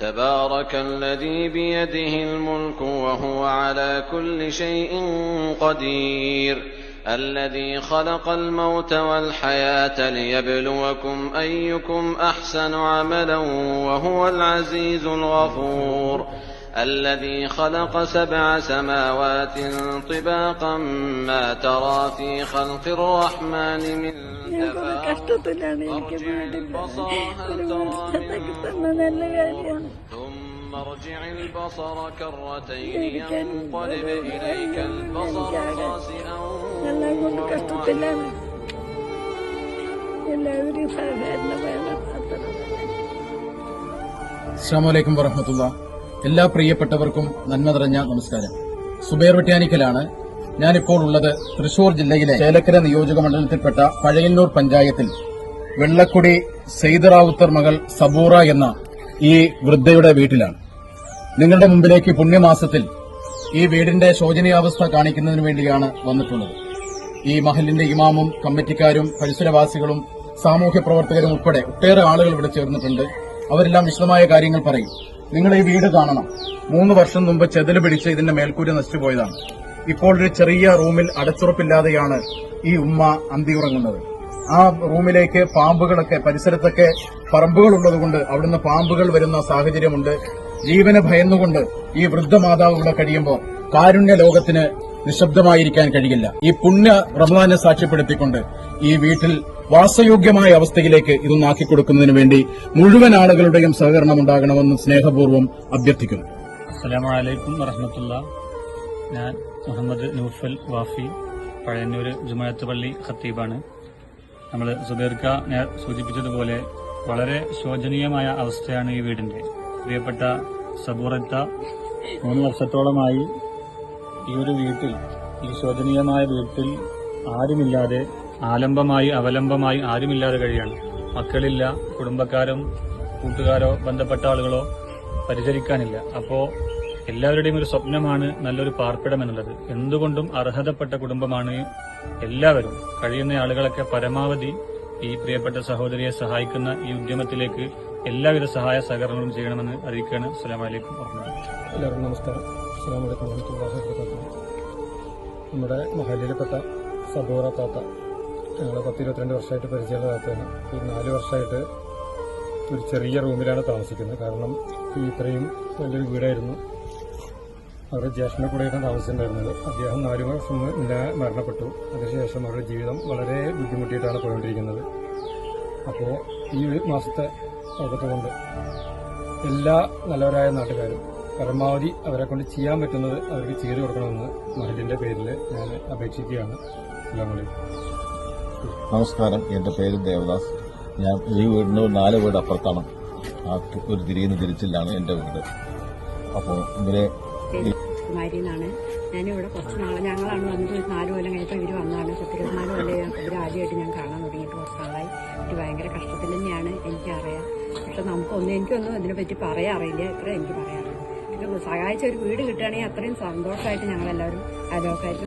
تبارك الذي بيده الملك وهو على كل شيء قدير. الذي خلق الموت والحياة ليبلوكم أيكم أحسن عملا وهو العزيز الغفور. الذي خلق سبع سماوات طباقا ما ترى في خلق الرحمن من ഞങ്ങൾ تفاوت കഷ്ടത്തിലാണ് എനിക്ക് فارجع വീടില്ല البصر هل ഒരു ترى വെളിച്ചത്തൊക്കെ من തന്ന നല്ല കാര്യമാണ് ثم ارجع البصر كرتين എനിക്കൻ ينقلب إليك البصر خاسئا എല്ലാം കൊണ്ട് وهو കഷ്ടത്തിലാണ് എല്ലാവരും സഹകരണ വേണം അത്ര അസ്സാമലൈക്കും വറഹമത്തുള്ള എല്ലാ പ്രിയപ്പെട്ടവർക്കും നന്മ നിറഞ്ഞ നമസ്കാരം. സുബേർ വെട്ടിയാനിക്കലാണ്. ഞാനിപ്പോൾ ഉള്ളത് തൃശൂർ ജില്ലയിലെ ചേലക്കര നിയോജക മണ്ഡലത്തിൽപ്പെട്ട പഴയന്നൂർ പഞ്ചായത്തിൽ. വെള്ളക്കുടി സെയ്ദറാവുത്തർ മകൾ സബൂറ എന്ന ഈ വൃദ്ധയുടെ വീട്ടിലാണ്. നിങ്ങളുടെ മുമ്പിലേക്ക് പുണ്യമാസത്തിൽ ഈ വീടിന്റെ ശോചനീയാവസ്ഥ കാണിക്കുന്നതിന് വേണ്ടിയാണ് വന്നിട്ടുള്ളത്. ഈ മഹലിന്റെ ഇമാമും കമ്മിറ്റിക്കാരും പരിസരവാസികളും സാമൂഹ്യ പ്രവർത്തകരും ഉൾപ്പെടെ ഒട്ടേറെ ആളുകൾ ഇവിടെ ചേർന്നിട്ടുണ്ട്. അവരെല്ലാം വിശദമായ കാര്യങ്ങൾ പറയും. നിങ്ങൾ ഈ വീട് കാണണം. മൂന്ന് വർഷം മുമ്പ് ചെതൽ പിടിച്ച് ഇതിന്റെ മേൽക്കൂര നശിച്ചുപോയതാണ് ഇപ്പോൾ ഒരു ചെറിയ റൂമിൽ അടച്ചുറപ്പില്ലാതെയാണ് ഈ ഉമ്മ അന്തിയുറങ്ങുന്നത് ആ റൂമിലേക്ക് പാമ്പുകളൊക്കെ പരിസരത്തൊക്കെ പറമ്പുകൾ ഉള്ളതുകൊണ്ട് അവിടുന്ന് പാമ്പുകൾ വരുന്ന സാഹചര്യമുണ്ട്. ജീവനെ ഭയന്നുകൊണ്ട് ഈ വൃദ്ധമാതാവ് ഇവിടെ കഴിയുമ്പോൾ കാരുണ്യ ലോകത്തിന് നിശബ്ദമായിരിക്കാൻ കഴിയില്ല. ഈ പുണ്യ റമദാനെ സാക്ഷ്യപ്പെടുത്തിക്കൊണ്ട് ഈ വീട്ടിൽ വാസയോഗ്യമായ അവസ്ഥയിലേക്ക് ഇതൊന്നാക്കി കൊടുക്കുന്നതിന് വേണ്ടി മുഴുവൻ ആളുകളുടെയും സഹകരണം ഉണ്ടാകണമെന്ന് സ്നേഹപൂർവം അഭ്യർത്ഥിക്കുന്നു. അസ്സലാമലൈക്കും വറഹമത്തുള്ള. ഞാൻ മുഹമ്മദ് നൂഫൽ വാഫി പഴയന്നൂർ ജുമായത്ത് പള്ളി ഖത്തീബാണ്. നമ്മൾ സുബീർക്ക സൂചിപ്പിച്ചതുപോലെ വളരെ ശോചനീയമായ അവസ്ഥയാണ് ഈ വീടിന്റെ. പ്രിയപ്പെട്ട സബൂറത്ത മൂന്ന് വർഷത്തോളമായി ഈ ഒരു വീട്ടിൽ ഈ ശോചനീയമായ വീട്ടിൽ ആരുമില്ലാതെ ആലംബമായി അവലംബമായി ആരുമില്ലാതെ കഴിയാണ്. മക്കളില്ല കുടുംബക്കാരും കൂട്ടുകാരോ ബന്ധപ്പെട്ട ആളുകളോ പരിചരിക്കാനില്ല. അപ്പോ എല്ലാവരുടെയും ഒരു സ്വപ്നമാണ് നല്ലൊരു പാർപ്പിടം എന്നുള്ളത്. എന്തുകൊണ്ടും അർഹതപ്പെട്ട കുടുംബമാണ് എല്ലാവരും. കഴിയുന്ന ആളുകളൊക്കെ പരമാവധി ഈ പ്രിയപ്പെട്ട സഹോദരിയെ സഹായിക്കുന്ന ഈ ഉദ്യമത്തിലേക്ക് എല്ലാവിധ സഹായ സഹകരണങ്ങളും ചെയ്യണമെന്ന് അറിയിക്കുകയാണ്. അസ്സാം വാഹമത്തുള്ളാഹി എല്ലാവർക്കും നമസ്കാരം. അസ്സാം വലൈക്കും നമ്മുടെ മഹലിൽപ്പെട്ട സബോറ താത്ത ഞങ്ങൾ പത്ത് ഇരുപത്തിരണ്ട് വർഷമായിട്ട് പരിചയമുള്ള താത്തയാണ് ഈ നാല് വർഷമായിട്ട് ഒരു ചെറിയ റൂമിലാണ് താമസിക്കുന്നത്. കാരണം ഇത്രയും വലിയൊരു വീടായിരുന്നു. അവരുടെ ജ്യേഷ്ഠനെ കൂടെയാണ് താമസിച്ചിട്ടുണ്ടായിരുന്നത്. അദ്ദേഹം നാല് വർഷം മുന്നേ മരണപ്പെട്ടു. അതിനുശേഷം അവരുടെ ജീവിതം വളരെ ബുദ്ധിമുട്ടിയിട്ടാണ് പോയിക്കൊണ്ടിരിക്കുന്നത്. അപ്പോൾ ഈ ഒരു മാസത്തെ കൊണ്ട് എല്ലാ നല്ലവരായ നാട്ടുകാരും പരമാവധി അവരെ കൊണ്ട് ചെയ്യാൻ പറ്റുന്നത് അവർക്ക് ചെയ്തു കൊടുക്കണമെന്ന് മഹലിന്റെ പേരിൽ ഞാൻ അപേക്ഷിക്കുകയാണ്. എല്ലാം നമസ്കാരം. എന്റെ പേര് ദേവദാസ്. ഞാൻ ഈ വീടിന് നാല് വീട് അപ്പുറത്താണ്. ആ ഒരു തിരിയുന്ന തിരിച്ചിലാണ് എന്റെ വീട്. അപ്പോൾ ഇവരെ കുമാരിന്നാണ് ഞാനിവിടെ കുറച്ച് നാളെ ഞങ്ങളാണ് വന്നിട്ട് നാല് കൊല്ലം കഴിഞ്ഞപ്പോൾ ഇവർ വന്നതാണ്. പത്തിരുപത്തിനാല് കൊല്ലം ഇവർ ആദ്യമായിട്ട് ഞാൻ കാണാൻ തുടങ്ങിയിട്ട് കുറച്ച് നാളായി. ഇവർ ഭയങ്കര കഷ്ടത്തിൽ തന്നെയാണ് എനിക്കറിയാം. പക്ഷെ നമുക്കൊന്നും എനിക്കൊന്നും ഇതിനെപ്പറ്റി പറയാൻ അറിയില്ല. ഇത്ര എനിക്ക് പറയാറില്ല സഹായിച്ച ഒരു വീട് കിട്ടുകയാണെങ്കിൽ അത്രയും സന്തോഷമായിട്ട് ഞങ്ങളെല്ലാവരും അയൽവക്കാർക്ക്